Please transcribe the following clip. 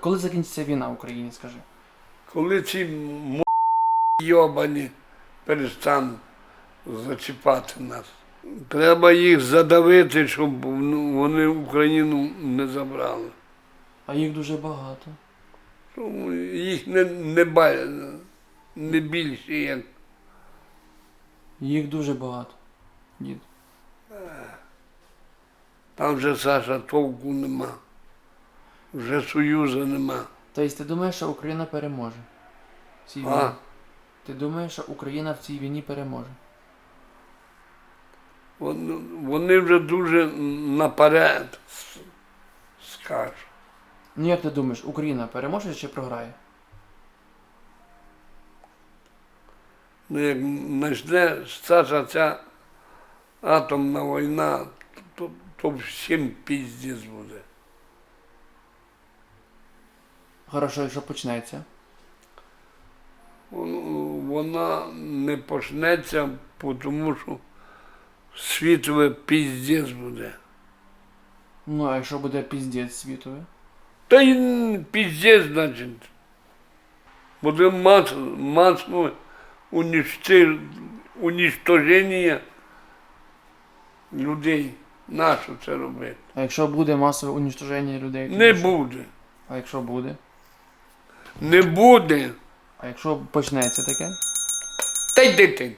Коли закінчиться війна в Україні, скажи? Коли ці м- йобані перестануть зачіпати нас. Треба їх задавити, щоб ну, вони Україну не забрали. А їх дуже багато. Тому Їх не, не, ба- не більше, як Їх дуже багато. Дід. там вже Саша толку нема. Вже Союзу нема. Тобто ти думаєш, що Україна переможе? В цій війні? Ти думаєш, що Україна в цій війні переможе? Вони, вони вже дуже наперед с- скажуть. Ну як ти думаєш, Україна переможе чи програє? Ну, як почне стати ця атомна війна, то, то всім піздець буде. Хорошо, якщо почнеться. Вона не почнеться, тому що світове піздець буде. Ну, а якщо буде піздець світовий? Та й піздець, значить. Буде мас, масове унічти- унічтоження людей. Нащо це робити? А якщо буде масове уничтоження людей? Не що? буде. А якщо буде? Не буде. А якщо почнеться таке? Та йди ти.